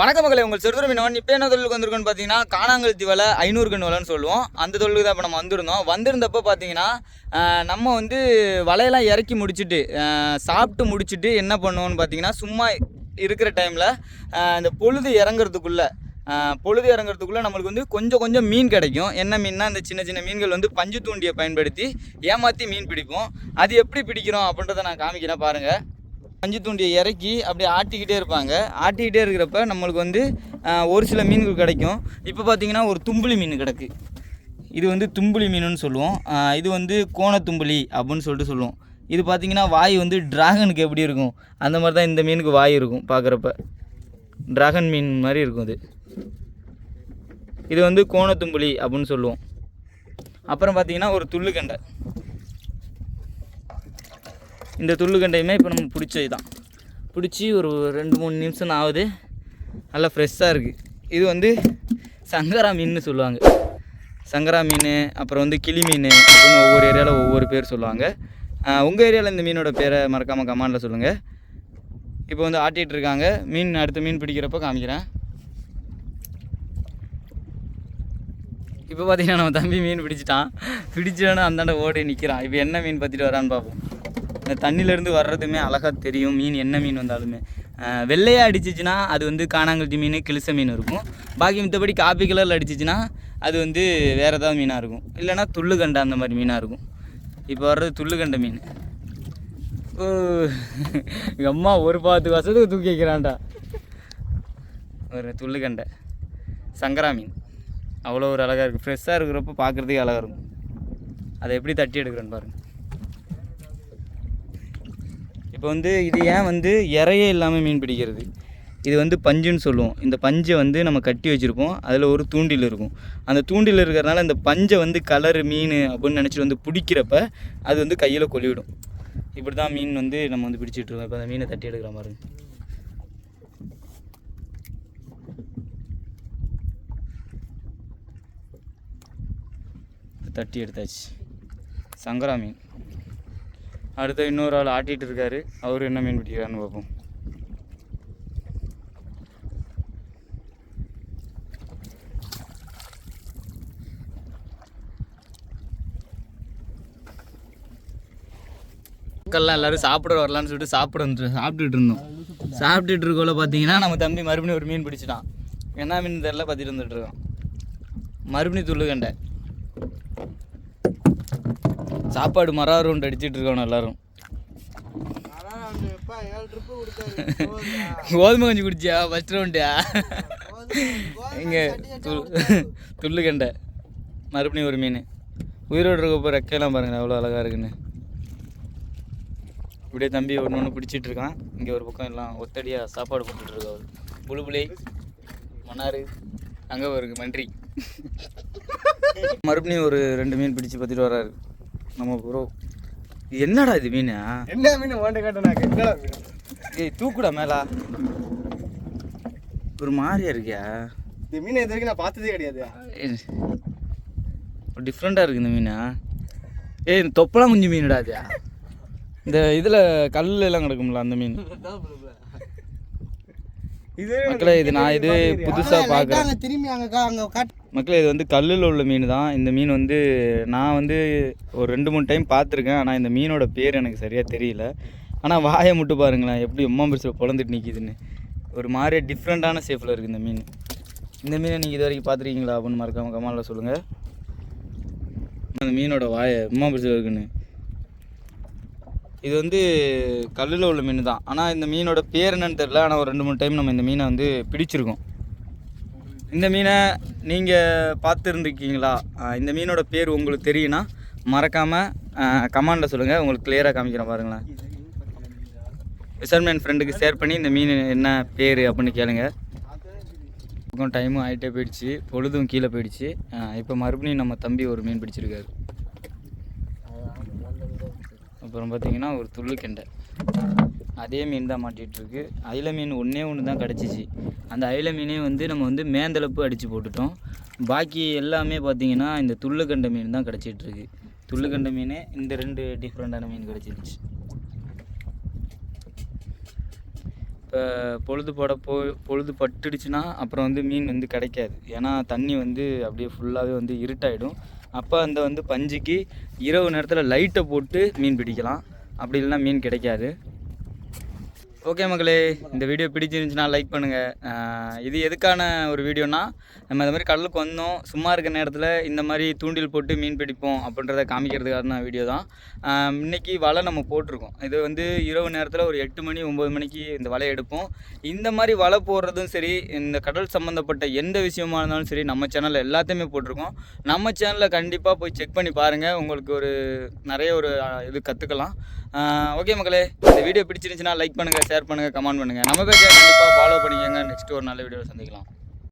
வணக்க மக்களை உங்கள் சிறுவர் மீனவன். இப்போ என்ன தொழிலுக்கு வந்திருக்கோன்னு பார்த்தீங்கன்னா காணாங்கல் வலை ஐநூறு கண் வலைன்னு சொல்லுவோம். அந்த தொழிலுக்கு தான் இப்போ நம்ம வந்திருந்தோம். வந்திருந்தப்போ பார்த்தீங்கன்னா நம்ம வந்து வலையெல்லாம் இறக்கி முடிச்சுட்டு சாப்பிட்டு முடிச்சுட்டு என்ன பண்ணுவோம்னு பார்த்தீங்கன்னா சும்மா இருக்கிற டைமில் இந்த பொழுது இறங்குறதுக்குள்ளே பொழுது இறங்குறதுக்குள்ளே நம்மளுக்கு வந்து கொஞ்சம் கொஞ்சம் மீன் கிடைக்கும். என்ன மீன்னா இந்த சின்ன சின்ன மீன்கள் வந்து பஞ்சு தூண்டியை பயன்படுத்தி ஏமாற்றி மீன் பிடிப்போம். அது எப்படி பிடிக்கிறோம் அப்படின்றத நான் காமிக்கிறேன் பாருங்கள் பஞ்சு தூண்டியை இறக்கி அப்படியே ஆட்டிக்கிட்டே இருப்பாங்க. ஆட்டிக்கிட்டே இருக்கிறப்ப நம்மளுக்கு வந்து ஒரு சில மீன்கள் கிடைக்கும். இப்போ பார்த்தீங்கன்னா ஒரு தும்புளி மீன் கிடக்கு. இது வந்து தும்புளி மீனுன்னு சொல்லுவோம். இது வந்து கோணத்தும்புளி அப்படின்னு சொல்லிட்டு சொல்லுவோம். இது பார்த்திங்கன்னா வாய் வந்து டிராகனுக்கு எப்படி இருக்கும்? அந்த மாதிரி தான் இந்த மீனுக்கு வாய் இருக்கும் பார்க்குறப்ப ட்ராகன் மீன் மாதிரி இருக்கும் இது. இது வந்து கோணத்தும்புளி அப்படின்னு சொல்லுவோம். அப்புறம் பார்த்தீங்கன்னா ஒரு துள்ளுக்கண்டை இந்த துள்ளுக்கண்டையுமே இப்போ நம்ம பிடிச்சது தான் பிடிச்சி ஒரு ரெண்டு மூணு நிமிஷம் ஆகுது. நல்லா ஃப்ரெஷ்ஷாக இருக்குது இது வந்து சங்கரா மீன் சொல்லுவாங்க. சங்கரா மீன் அப்புறம் வந்து கிளி மீன் அப்படின்னு ஒவ்வொரு ஏரியாவில் ஒவ்வொரு பேர் சொல்லுவாங்க. உங்கள் ஏரியாவில் இந்த மீனோட பேரை மறக்காமல் கமாண்டில் சொல்லுங்கள் இப்போ வந்து ஆட்டிகிட்டு இருக்காங்க. மீன் அடுத்த மீன் பிடிக்கிறப்ப காமிக்கிறேன். இப்போ பார்த்தீங்கன்னா நம்ம தம்பி மீன் பிடிச்சிட்டான். பிடிச்சோன்னு அந்தாண்ட ஓடி நிற்கிறான் இப்போ என்ன மீன் பற்றிட்டு வரான்னு பார்ப்போம் இந்த தண்ணியிலேருந்து வர்றதுமே அழகாக தெரியும். மீன் என்ன மீன் வந்தாலுமே. வெள்ளையாக வெள்ளையா அடிச்சிச்சுன்னா அது வந்து காணாங்கட்டி மீன் கிழிச மீன் இருக்கும். பாக்கி மித்தபடி காப்பி கலரில் அடிச்சிச்சுன்னா அது வந்து வேறு ஏதாவது மீனாக இருக்கும். இல்லைன்னா துள்ளுகண்டை அந்த மாதிரி மீனாக இருக்கும். இப்போ வர்றது துள்ளுகண்டை மீன். ஓ எங்கள் அம்மா ஒரு பாத்து வருஷத்துக்கு தூக்கி வைக்கிறான்டா. ஒரு துள்ளுகண்டை. சங்கரா மீன். அவ்வளோ ஒரு அழகாக இருக்குது ஃப்ரெஷ்ஷாக இருக்கிறப்ப பார்க்குறதுக்கே அழகாக இருக்கும். அதை எப்படி தட்டி எடுக்கிறேன்னு பாருங்க. இப்போ வந்து இது ஏன் வந்து இறையே இல்லாமல் மீன் பிடிக்கிறது? இது வந்து பஞ்சுன்னு சொல்லுவோம். இந்த பஞ்சை வந்து நம்ம கட்டி வச்சுருப்போம். அதில் ஒரு தூண்டில் இருக்கும். அந்த தூண்டில் இருக்கிறனால இந்த பஞ்சை வந்து கலரு மீன் அப்படின்னு நினச்சிட்டு வந்து பிடிக்கிறப்ப அது வந்து கையில் கொள்ளிவிடும். இப்படி தான் மீன் வந்து நம்ம வந்து பிடிச்சிட்ருக்கோம் இப்போ அந்த மீனை தட்டி எடுக்கிற மாதிரி தட்டி எடுத்தாச்சு. சங்கரா மீன். அடுத்து இன்னொரு ஆள் ஆட்டிகிட்டு இருக்காரு. அவர் என்ன மீன் பிடிக்கிறாருன்னு பார்ப்போம். மக்கள்லாம் எல்லாரும் சாப்பிட வரலான்னு சொல்லிட்டு சாப்பிட வந்து சாப்பிட்டுட்டு இருந்தோம். சாப்பிட்டுட்டு இருக்கோல பார்த்தீங்கன்னா நம்ம தம்பி மறுபடியும் ஒரு மீன் பிடிச்சிட்டான். என்ன மீன் தெரில பார்த்துட்டு வந்துட்டு இருக்கோம் மறுபடியும் துள்ளுகண்டை. சாப்பாடு மரா ரவுண்ட் அடிச்சுட்டு இருக்கோம் எல்லாரும். கோதுமை கஞ்சி குடிச்சியா? ஃபஸ்ட் ரவுண்டியா இங்கே துள்ளு கண்டை மறுபடியும் ஒரு மீன். உயிரோடு இருக்கப்போ ரெக்கையெல்லாம் பாருங்க அவ்வளோ அழகாக இருக்குன்னு. இப்படியே தம்பி ஒன்று ஒன்று பிடிச்சிட்டு இருக்கான். இங்கே ஒரு பக்கம் எல்லாம் ஒத்தடியாக சாப்பாடு போட்டுட்டு இருக்கா அவரு. புழுபுலை மன்னார் அங்கே ஒரு நன்றி மறுபடியும் ஒரு ரெண்டு மீன் பிடிச்சு பார்த்துட்டு வராரு. நம்ம ப்ரோ என்னடா இது மீன்? என்ன மீன் ஓண்ட காட்டனாக்கு என்னடா மீன்? ஏய் தூக்குடா மேலா. ஒரு மாதிரியா இருக்கியா? இந்த மீனை இது வரைக்கும் நான் பார்த்ததே கிடையாது டிஃப்ரெண்ட்டாக இருக்கு இந்த மீனா. ஏய் இந்த தொப்பலாம் குஞ்சு மீனுடா அது இந்த இதில் கல்லுல எல்லாம் கிடக்கும்ல அந்த மீன். மக்களே இது நான் இது புதுசாக பார்க்குறேன். திரும்பி அங்கே அங்கே காட்டு மக்களே இது வந்து கல்லில் உள்ள மீன் தான். இந்த மீன் வந்து நான் வந்து ஒரு ரெண்டு மூணு டைம் பார்த்துருக்கேன். ஆனால் இந்த மீனோட பேர் எனக்கு சரியாக தெரியல. ஆனால் வாயை மட்டும் பாருங்களேன். எப்படி பெருசில் பொழந்துட்டு நிற்கிதுன்னு ஒரு மாதிரி டிஃப்ரெண்ட்டான ஷேப்பில் இருக்குது இந்த மீன். இந்த மீனை நீங்கள் இது வரைக்கும் பார்த்துருக்கீங்களா? அப்படின்னு மறக்காம கமாலில் சொல்லுங்கள் அந்த மீனோட வாயை எம்மா பெருசில் இருக்குன்னு. இது வந்து கல்லில் உள்ள மீன் தான். ஆனால் இந்த மீனோட பேர் என்னன்னு தெரில ஆனால் ஒரு ரெண்டு மூணு டைம் நம்ம இந்த மீனை வந்து பிடிச்சிருக்கோம். இந்த மீனை நீங்கள் பார்த்துருந்துருக்கீங்களா? இந்த மீனோட பேர் உங்களுக்கு தெரியும்னா மறக்காமல் கமாண்டில் சொல்லுங்கள் உங்களுக்கு கிளியராக காமிக்கிறேன் பாருங்களேன். விசர்மேன் ஃப்ரெண்டுக்கு ஷேர் பண்ணி இந்த மீன் என்ன பேர் அப்படின்னு கேளுங்க. டைமும் ஆகிட்டே போயிடுச்சு. பொழுதும் கீழே போயிடுச்சு. இப்போ மறுபடியும் நம்ம தம்பி ஒரு மீன் பிடிச்சிருக்காரு. அப்புறம் பார்த்திங்கன்னா ஒரு துள்ளு கெண்டை. அதே மீன் தான் மாட்டிகிட்ருக்கு. அயில மீன் ஒன்றே ஒன்று தான் கிடச்சிச்சு. அந்த அயில மீனே வந்து நம்ம வந்து மேந்தளப்பு அடித்து போட்டுட்டோம். பாக்கி எல்லாமே பார்த்தீங்கன்னா இந்த துள்ளுக்கண்டை மீன் தான் கிடச்சிட்டு துள்ளு துள்ளுக்கண்டை மீனே இந்த ரெண்டு டிஃப்ரெண்ட்டான மீன் கிடச்சிருச்சு. இப்போ பொழுது போட போ பொழுது பட்டுடுச்சுன்னா அப்புறம் வந்து மீன் வந்து கிடைக்காது. ஏன்னா தண்ணி வந்து அப்படியே ஃபுல்லாகவே வந்து இருட்டாயிடும். அப்போ அந்த வந்து பஞ்சுக்கு இரவு நேரத்தில் லைட்டை போட்டு மீன் பிடிக்கலாம். அப்படி இல்லைன்னா மீன் கிடைக்காது. ஓகே மக்களே இந்த வீடியோ பிடிச்சிருந்துச்சுன்னா லைக் பண்ணுங்கள் இது எதுக்கான ஒரு வீடியோனா நம்ம இந்த மாதிரி கடலுக்கு வந்தோம் சும்மா இருக்க நேரத்தில் இந்த மாதிரி தூண்டில் போட்டு மீன் பிடிப்போம் அப்படின்றத காமிக்கிறதுக்கான வீடியோ தான். இன்றைக்கி வலை நம்ம போட்டிருக்கோம். இது வந்து இரவு நேரத்தில் ஒரு எட்டு மணி ஒம்பது மணிக்கு இந்த வலை எடுப்போம். இந்த மாதிரி வலை போடுறதும் சரி இந்த கடல் சம்மந்தப்பட்ட எந்த விஷயமா இருந்தாலும் சரி நம்ம சேனலில் எல்லாத்தையுமே போட்டிருக்கோம். நம்ம சேனலில் கண்டிப்பாக போய் செக் பண்ணி பாருங்கள் உங்களுக்கு ஒரு நிறைய ஒரு இது கற்றுக்கலாம் ஓகே மக்களே. இந்த வீடியோ பிடிச்சிருந்துச்சுன்னா லைக் பண்ணுங்கள் ஷேர் பண்ணுங்கள் கமெண்ட் பண்ணுங்கள் நம்ம பேஜை கண்டிப்பாக ஃபாலோ பண்ணிக்கோங்க. நெக்ஸ்ட் ஒரு நல்ல வீடியோவில் சந்திக்கலாம்.